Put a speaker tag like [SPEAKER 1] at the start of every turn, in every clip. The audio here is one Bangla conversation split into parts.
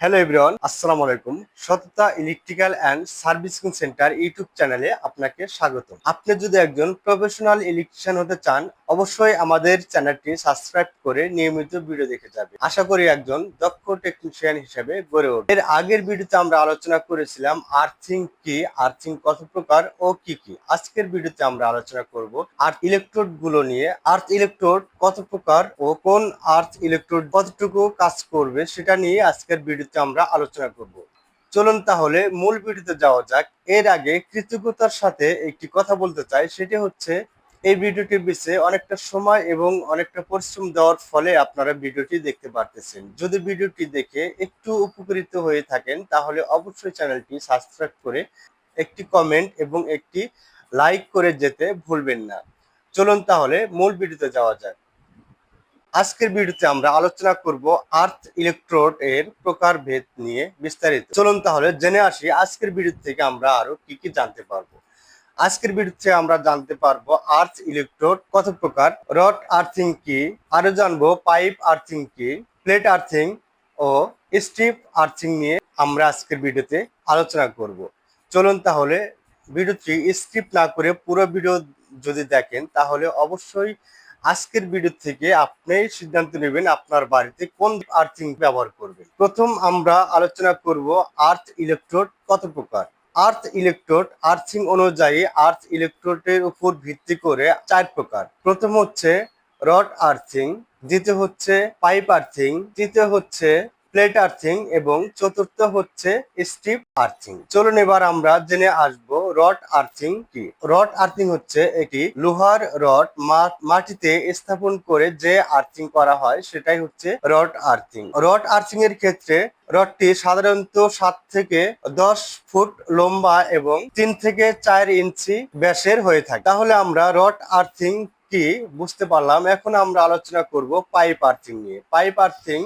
[SPEAKER 1] হ্যালো এভরিওয়ান আসসালামু আলাইকুম সততা electrical and servicing centre YouTube চ্যানেলে আপনাকে স্বাগত আপনি যদি একজন প্রফেশনাল ইলেকট্রিশিয়ান হতে চান, অবশ্যই আমাদের চ্যানেলটি সাবস্ক্রাইব করে নিয়মিত ভিডিও দেখে যাবে। আশা করি একজন দক্ষ টেকনিশিয়ান হিসেবে গড়ে উঠবে। এর আগের ভিডিওতে আমরা আলোচনা করেছিলাম আর্থিং কি আর্থিং কত প্রকার ও কি কি। আজকের ভিডিওতে আমরা আলোচনা করব আর্থ ইলেকট্রোডগুলো নিয়ে। আর্থ ইলেকট্রোড কত প্রকার ও কোন আর্থ ইলেকট্রোড কতটুকু কাজ করবে সেটা নিয়ে আজকের ভিডিওতে আমরা আলোচনা করব। চলুন তাহলে মূল ভিডিওতে যাওয়া যাক। এর আগে কৃতজ্ঞতার সাথে একটি কথা বলতে চাই, সেটি হচ্ছে, এই ভিডিওটির বিষয়ে অনেকটা সময় এবং অনেকটা পরিশ্রম দেওয়ার ফলে আপনারা ভিডিওটি দেখতে পারতেছেন। যদি ভিডিওটি দেখে একটু উপকৃত হয়ে থাকেন, তাহলে অবশ্যই চ্যানেলটি সাবস্ক্রাইব করে একটি কমেন্ট এবং একটি লাইক করে যেতে ভুলবেন না। চলুন তাহলে মূল ভিডিওতে যাওয়া যাক। আজকের ভিডিওতে আমরা আলোচনা করব আর্থ ইলেকট্রোড এর প্রকারভেদ নিয়ে বিস্তারিত। চলুন তাহলে জেনে আসি আজকের ভিডিও থেকে আমরা আরও কি কি জানতে পারব। আজকের ভিডিওতে আমরা জানতে পারব আর্থ ইলেকট্রোড কত প্রকার, রড আর্থিং কি, আরও জানব পাইপ আর্থিং কি, প্লেট আর্থিং ও স্ট্রিপ আর্থিং নিয়ে আমরা আজকের ভিডিওতে আলোচনা করব। চলুন তাহলে ভিডিওটি স্কিপ না করে পুরো ভিডিও যদি দেখেন তাহলে অবশ্যই আজকের ভিডিও থেকে আপনি সিদ্ধান্ত নেবেন আপনার বাড়িতে কোন আর্থিং ব্যবহার করবেন। প্রথম আমরা আলোচনা করব আর্থ ইলেকট্রোড কত প্রকার? আর্থ ইলেকট্রোড আর্থিং অনুযায়ী আর্থ ইলেকট্রোডের উপর ভিত্তি করে চার প্রকার। প্রথম হচ্ছে রড আর্থিং দ্বিতীয় হচ্ছে পাইপ আর্থিং তৃতীয় হচ্ছে প্লেট আর্থিং এবং চতুর্থ হচ্ছে স্ট্রিপ আর্থিং চলুন এবার আমরা জেনে আসব রড আর্থিং কি। রড আর্থিং হচ্ছে এটি লোহার রড মাটিতে স্থাপন করে যে আর্থিং করা হয় সেটাই হচ্ছে রড আর্থিং রড আর্থিং এর ক্ষেত্রে রডটি সাধারণত সাত থেকে দশ ফুট লম্বা এবং তিন থেকে চার ইঞ্চি ব্যাসের হয়ে থাকে। তাহলে আমরা রড আর্থিং কি বুঝতে পারলাম। এখন আমরা আলোচনা করব পাইপ আর্থিং নিয়ে। পাইপ আর্থিং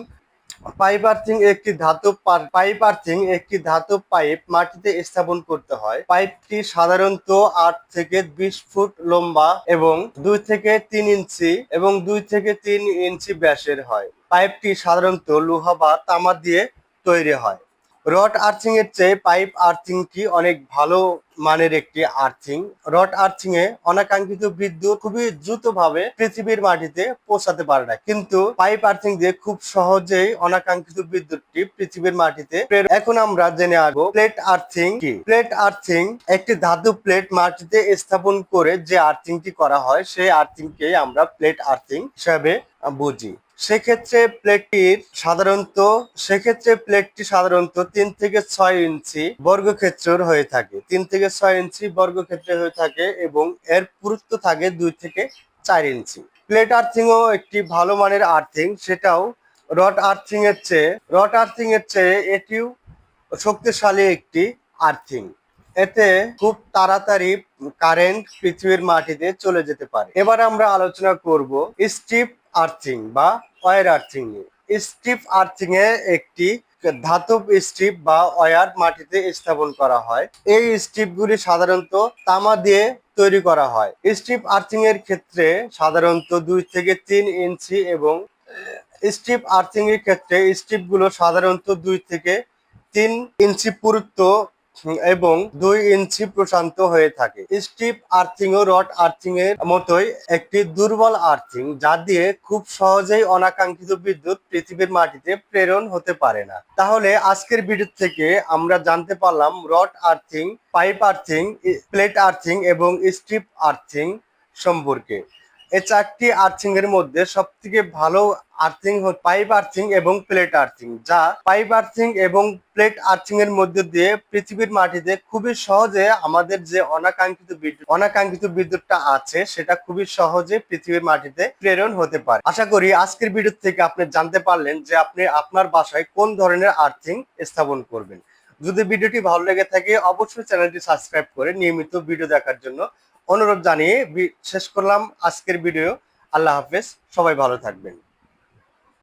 [SPEAKER 1] পাইপ আর্থিং একটি ধাতব পাইপ আর্থিং একটি ধাতব পাইপ মাটিতে স্থাপন করতে হয়। পাইপটি সাধারণত আট থেকে বিশ ফুট লম্বা এবং দুই থেকে তিন ইঞ্চি এবং দুই থেকে তিন ইঞ্চি ব্যাসের হয়। পাইপটি সাধারণত লোহা বা তামা দিয়ে তৈরি হয়। রড আর্থিং এর চেয়ে পাইপ আর্থিংটি অনেক ভালো মানের একটি আর্থিং রড আর্থিং এ অনাকাঙ্ক্ষিত বিদ্যুৎ খুবই দ্রুতভাবে পৃথিবীর মাটিতে পৌঁছাতে পারে না। কিন্তু পাইপ আর্থিং দিয়ে খুব সহজেই অনাকাঙ্ক্ষিত বিদ্যুৎটি পৃথিবীর মাটিতে এখন আমরা জেনে আসব প্লেট আর্থিং কি। প্লেট আর্থিং একটি ধাতু প্লেট মাটিতে স্থাপন করে যে আর্থিংটি করা হয়, সেই আর্থিংকে আমরা প্লেট আর্থিং হিসাবে বুঝি। সেক্ষেত্রে প্লেটটির সাধারণত, সেক্ষেত্রে প্লেটটি সাধারণত তিন থেকে ছয় ইঞ্চি বর্গক্ষেত্রের হয়ে থাকে। তিন থেকে ছয় ইঞ্চি বর্গক্ষেত্রে হয়ে থাকে এবং এর পুরুত্ব থাকে দুই থেকে চার ইঞ্চি। প্লেট আর্থিংও একটি ভালো মানের আর্থিং সেটাও রড আর্থিং এর চেয়ে রড আর্থিং এর চেয়ে এটিও শক্তিশালী একটি আর্থিং এতে খুব তাড়াতাড়ি কারেন্ট পৃথিবীর মাটিতে চলে যেতে পারে। এবার আমরা আলোচনা করব স্টিপ আর্থিং বা ওয়ার আর্থিং স্ট্রিপ আর্থিং এ একটি ধাতব স্ট্রিপ বা ওয়ার মাটিতে স্থাপন করা হয়। এই স্ট্রিপ গুলি সাধারণত তামা দিয়ে তৈরি করা হয়। স্ট্রিপ আর্থিং এর ক্ষেত্রে সাধারণত দুই থেকে তিন ইঞ্চি এবং স্ট্রিপ আর্থিং এর ক্ষেত্রে স্ট্রিপগুলো সাধারণত দুই থেকে তিন ইঞ্চি পুরুত্ব এবং দুই ইঞ্চি প্রশান্ত হয়ে থাকে। স্টিপ আর্থিং ও রড আর্থিং এর মতোই একটি দুর্বল আর্থিং, যা দিয়ে খুব সহজেই অনাকাঙ্ক্ষিত বিদ্যুৎ পৃথিবীর মাটিতে প্রেরণ হতে পারে না। তাহলে আজকের ভিডিও থেকে আমরা জানতে পারলাম rod earthing, pipe earthing plate earthing এবং স্ট্রিপ আর্থিং সম্পর্কে। এই চারটি আর্থিং এর মধ্যে সব থেকে ভালো আর্থিং পাইপ আর্থিং এবং প্লেট আর্থিং যা পাইপ আর্থিং এবং প্লেট আর্থিং এর মধ্যে দিয়ে পৃথিবীর মাটিতে খুবই সহজে আমাদের যে অনাকাঙ্ক্ষিত বিদ্যুৎ, অনাকাঙ্ক্ষিত বিদ্যুৎটা আছে, সেটা খুবই সহজে পৃথিবীর মাটিতে প্রেরণ হতে পারে। আশা করি আজকের ভিডিও থেকে আপনি জানতে পারলেন যে আপনি আপনার বাসায় কোন ধরনের আর্থিং স্থাপন করবেন। যদি ভিডিওটি ভালো লেগে থাকে, অবশ্যই চ্যানেলটি সাবস্ক্রাইব করে নিয়মিত ভিডিও দেখার জন্য অনুরোধ জানিয়ে শেষ করলাম আজকের ভিডিও আল্লাহ হাফেজ, সবাই ভালো থাকবেন।